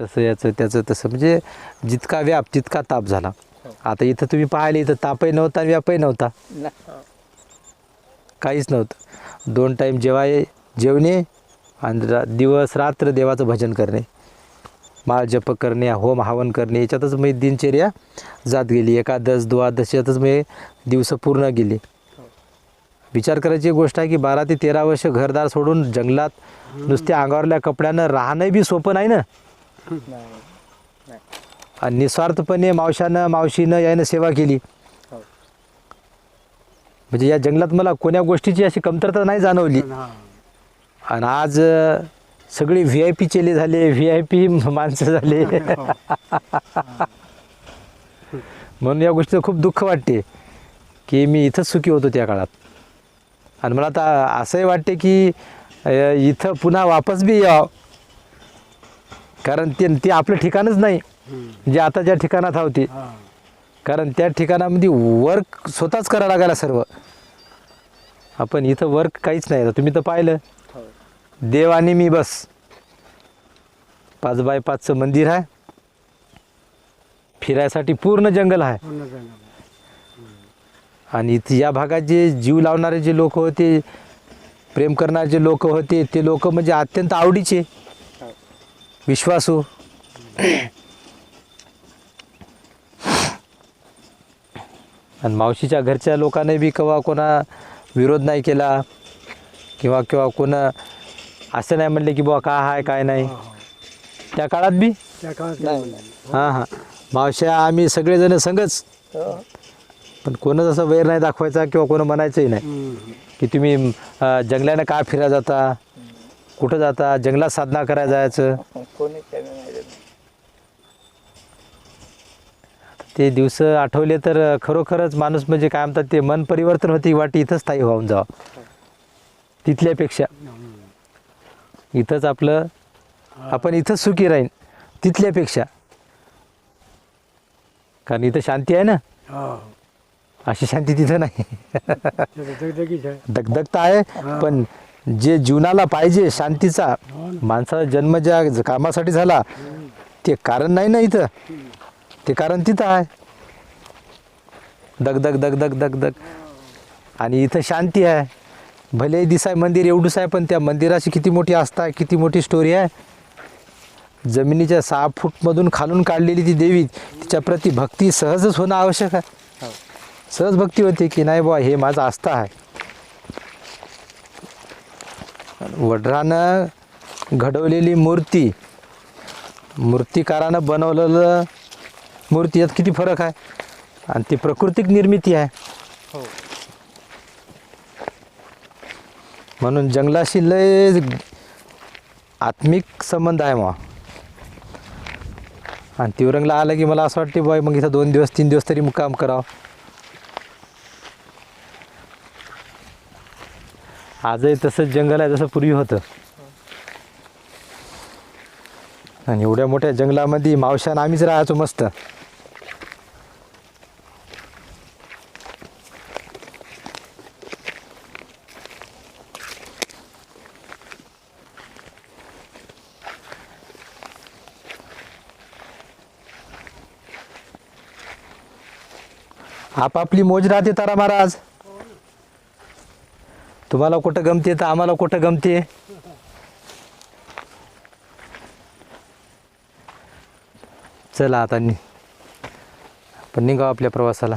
तसं याचं त्याचं तसं. म्हणजे जितका व्याप तितका ताप झाला. आता इथं तुम्ही पाहिले इथं तापही नव्हता आणि व्यापही नव्हता. काहीच नव्हतं. दोन टाईम जेवाय जेवणे आणि रा दिवस रात्र देवाचं भजन करणे. माळ जप करणे होम हवन करणे याच्यातच मी दिनचर्या जात गेली. एकादश द्वादश यातच मी दिवस पूर्ण गेली विचार करायची गोष्ट आहे की बारा ते तेरा वर्ष घरदार सोडून जंगलात नुसत्या अंगावरल्या कपड्यानं राहणं बी सोपं नाही ना? आणि निस्वार्थपणे मावशानं मावशीनं यानं सेवा केली. म्हणजे या जंगलात मला कोण्या गोष्टीची अशी कमतरता नाही जाणवली. आणि आज सगळी व्ही आय पी चेले झाले व्ही आय पी माणसं झाले. म्हणून या गोष्टीचं खूप दुःख वाटते की मी इथंच सुखी होतो त्या काळात. आणि मला आता असंही वाटते की इथं पुन्हा वापस बी यावं. कारण ते ते आपलं ठिकाणच नाही. जे आता ज्या ठिकाणात होती. कारण त्या ठिकाणामध्ये वर्क स्वतःच करावं लागायला सर्व. आपण इथं वर्क काहीच नाही. आता तुम्ही तर पाहिलं. देव आणि मी बस. पाच बाय पाचचं मंदिर आहे. फिरायसाठी पूर्ण जंगल आहे. आणि इथे या भागात जे जीव लावणारे जे लोक होते प्रेम करणारे जे लोक होते ते लोक म्हणजे अत्यंत आवडीचे. विश्वासू. आणि मावशीच्या घरच्या लोकांनी बी केव्हा कोणा विरोध नाही केला किंवा किंवा कोण असं नाही म्हणले की बुवा काय आहे काय नाही. त्या काळात बी? त्या काळात हां हां. मावश्या आम्ही सगळेजण संगच पण कोणच असं वैर नाही दाखवायचा किंवा कोण म्हणायचंही नाही. की तुम्ही अं, जंगलानं काय फिरा जाता? कुठं जाता? जंगलात साधना करायला जायचं? कोणी. ते दिवस आठवले तर खरोखरच माणूस म्हणजे काय म्हणतात ते मन परिवर्तन होते वाटी इथंच स्थायी होऊन जावं. तिथल्यापेक्षा. इथंच आपलं आपण इथंच सुखी राहीन तिथल्यापेक्षा. कारण इथं शांती आहे ना? अशी शांती तिथं नाही. दगदगीच आहे. दगदग तर आहे पण जे जीवनाला पाहिजे शांतीचा माणसाचा जन्म ज्या कामासाठी झाला ते कारण नाही ना इथं? ते कारण तिथं आहे. दगदग दगदग दगदग आणि इथं शांती आहे. भले दिसाय मंदिर एवढंच आहे पण त्या मंदिराची किती मोठी आस्था आहे किती मोठी स्टोरी आहे. जमिनीच्या सहा फूटमधून खालून काढलेली ती देवी तिच्या प्रती भक्ती सहजच होणं आवश्यक आहे. सहज भक्ती होते की नाही बुवा हे माझं आस्था आहे. वड्रानं घडवलेली मूर्ती मूर्तिकारानं बनवलेलं मूर्ती यात किती फरक आहे? आणि ती प्राकृतिक निर्मिती आहे. म्हणून जंगलाशी लय आत्मिक संबंध आहे मग आणि तिवरंगला आलं की मला असं वाटते बाय मग इथं दोन दिवस तीन दिवस तरी मुक्काम करावं. आजही तसंच जंगल आहे जसं पूर्वी होतं. आणि एवढ्या मोठ्या जंगलामध्ये मावशान आम्हीच राहायचो मस्त. आपापली मोज राहते तारा महाराज. तुम्हाला कुठं गमते तर आम्हाला कुठं गमते चला आता पण निघाव आपल्या प्रवासाला.